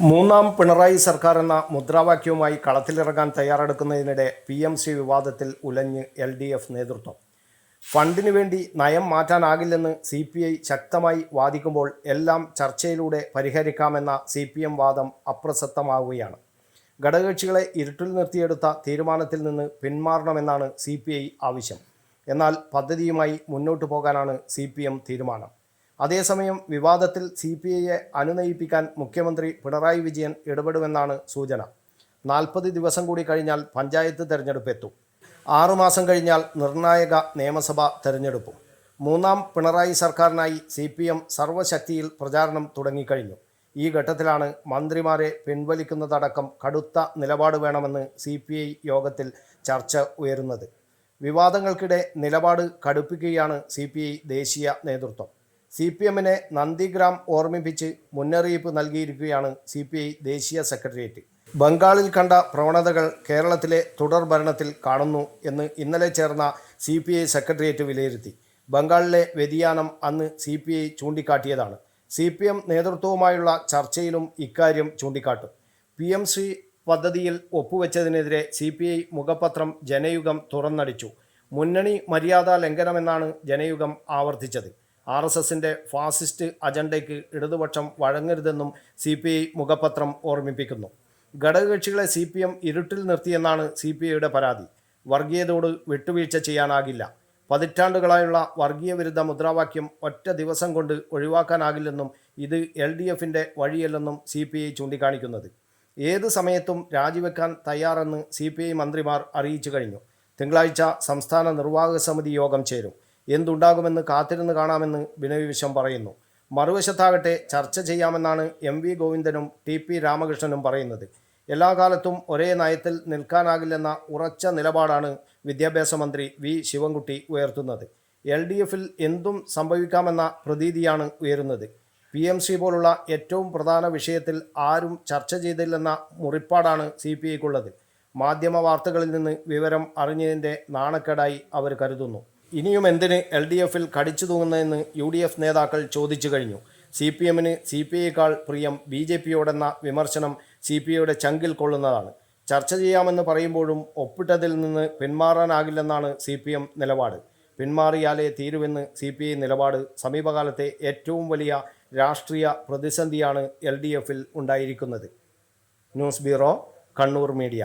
മൂന്നാം പിണറായി സർക്കാർ എന്ന മുദ്രാവാക്യവുമായി കളത്തിലിറങ്ങാൻ തയ്യാറെടുക്കുന്നതിനിടെ പി എം സി വിവാദത്തിൽ ഉലഞ്ഞ് എൽ ഡി എഫ് നേതൃത്വം. ഫണ്ടിനു വേണ്ടി നയം മാറ്റാനാകില്ലെന്ന് സി പി ഐ ശക്തമായി വാദിക്കുമ്പോൾ എല്ലാം ചർച്ചയിലൂടെ പരിഹരിക്കാമെന്ന സി പി എം വാദം അപ്രസക്തമാവുകയാണ്. ഘടകകക്ഷികളെ ഇരുട്ടിൽ നിർത്തിയെടുത്ത തീരുമാനത്തിൽ നിന്ന് പിന്മാറണമെന്നാണ് സി പി ഐ ആവശ്യം. എന്നാൽ പദ്ധതിയുമായി മുന്നോട്ടു പോകാനാണ് സി പി എം തീരുമാനം. അതേസമയം വിവാദത്തിൽ സി പി ഐയെ അനുനയിപ്പിക്കാൻ മുഖ്യമന്ത്രി പിണറായി വിജയൻ ഇടപെടുമെന്നാണ് സൂചന. നാൽപ്പത് ദിവസം കൂടി കഴിഞ്ഞാൽ പഞ്ചായത്ത് തെരഞ്ഞെടുപ്പ് എത്തും ആറുമാസം കഴിഞ്ഞാൽ നിർണായക നിയമസഭാ തെരഞ്ഞെടുപ്പും. മൂന്നാം പിണറായി സർക്കാരിനായി സി പി എം സർവശക്തിയിൽ പ്രചാരണം തുടങ്ങിക്കഴിഞ്ഞു. ഈ ഘട്ടത്തിലാണ് മന്ത്രിമാരെ പിൻവലിക്കുന്നതടക്കം കടുത്ത നിലപാട് വേണമെന്ന് സി പി ഐ യോഗത്തിൽ ചർച്ച ഉയരുന്നത്. വിവാദങ്ങൾക്കിടെ നിലപാട് കടുപ്പിക്കുകയാണ് സി പി ഐ ദേശീയ നേതൃത്വം. സി പി എമ്മിനെ നന്ദിഗ്രാം ഓർമ്മിപ്പിച്ച് മുന്നറിയിപ്പ് നൽകിയിരിക്കുകയാണ് സി പി ഐ ദേശീയ സെക്രട്ടേറിയറ്റ്. ബംഗാളിൽ കണ്ട പ്രവണതകൾ കേരളത്തിലെ തുടർ ഭരണത്തിൽ കാണുന്നു എന്ന് ഇന്നലെ ചേർന്ന സി പി ഐ സെക്രട്ടേറിയറ്റ് വിലയിരുത്തി. ബംഗാളിലെ വ്യതിയാനം അന്ന് സി പി ഐ ചൂണ്ടിക്കാട്ടിയതാണ്. സി പി എം നേതൃത്വവുമായുള്ള ചർച്ചയിലും ഇക്കാര്യം ചൂണ്ടിക്കാട്ടും. പി എം ശ്രീ പദ്ധതിയിൽ ഒപ്പുവെച്ചതിനെതിരെ സി പി ഐ മുഖപത്രം ജനയുഗം തുറന്നടിച്ചു. മുന്നണി മര്യാദാ ലംഘനമെന്നാണ് ജനയുഗം ആവർത്തിച്ചത്. ആർ എസ് എസിന്റെ ഫാസിസ്റ്റ് അജണ്ടയ്ക്ക് ഇടതുപക്ഷം വഴങ്ങരുതെന്നും സി പി ഐ മുഖപത്രം ഓർമ്മിപ്പിക്കുന്നു. ഘടകകക്ഷികളെ സി പി എം ഇരുട്ടിൽ നിർത്തിയെന്നാണ് സി പി ഐയുടെ പരാതി. വർഗീയതയോട് വിട്ടുവീഴ്ച ചെയ്യാനാകില്ല. പതിറ്റാണ്ടുകളായുള്ള വർഗീയ വിരുദ്ധ മുദ്രാവാക്യം ഒറ്റ ദിവസം കൊണ്ട് ഒഴിവാക്കാനാകില്ലെന്നും ഇത് എൽ ഡി എഫിന്റെ വഴിയല്ലെന്നും സി പി ഐ ചൂണ്ടിക്കാണിക്കുന്നത്. ഏത് സമയത്തും രാജിവെക്കാൻ തയ്യാറെന്ന് സി പി ഐ മന്ത്രിമാർ അറിയിച്ചു കഴിഞ്ഞു. തിങ്കളാഴ്ച സംസ്ഥാന നിർവാഹക സമിതി യോഗം ചേരും. എന്തുണ്ടാകുമെന്ന് കാത്തിരുന്ന് കാണാമെന്ന് ബിനോയ് വിശ്വം പറയുന്നു. മറുവശത്താകട്ടെ ചർച്ച ചെയ്യാമെന്നാണ് എം വി ഗോവിന്ദനും ടി പി രാമകൃഷ്ണനും പറയുന്നത്. എല്ലാ കാലത്തും ഒരേ നയത്തിൽ നിൽക്കാനാകില്ലെന്ന ഉറച്ച നിലപാടാണ് വിദ്യാഭ്യാസ മന്ത്രി വി ശിവൻകുട്ടി ഉയർത്തുന്നത്. എൽ ഡി എഫിൽ എന്തും സംഭവിക്കാമെന്ന പ്രതീതിയാണ് ഉയരുന്നത്. പി എം സി പോലുള്ള ഏറ്റവും പ്രധാന വിഷയത്തിൽ ആരും ചർച്ച ചെയ്തില്ലെന്ന മുറിപ്പാടാണ് സി പി ഐക്കുള്ളത്. മാധ്യമ വാർത്തകളിൽ നിന്ന് വിവരം അറിഞ്ഞതിന്റെ നാണക്കേടായി അവർ കരുതുന്നു. ഇനിയും എന്തിന് എൽ ഡി എഫിൽ കടിച്ചു തൂങ്ങുന്നതെന്ന് യു ഡി എഫ് നേതാക്കൾ ചോദിച്ചു കഴിഞ്ഞു. സി പി എമ്മിന് സി പി ഐക്കാൾ പ്രിയം ബി ജെ പിയോടെന്ന വിമർശനം സി പി ഐയുടെ ചങ്കിൽ കൊള്ളുന്നതാണ്. ചർച്ച ചെയ്യാമെന്ന് പറയുമ്പോഴും ഒപ്പിട്ടതിൽ നിന്ന് പിന്മാറാനാകില്ലെന്നാണ് സി പി എം നിലപാട്. പിന്മാറിയാലേ തീരുവെന്ന് സി പി ഐ നിലപാട് സമീപകാലത്തെ ഏറ്റവും വലിയ രാഷ്ട്രീയ പ്രതിസന്ധിയാണ് എൽ ഡി എഫിൽ ഉണ്ടായിരിക്കുന്നത്. News bureau Kannur media.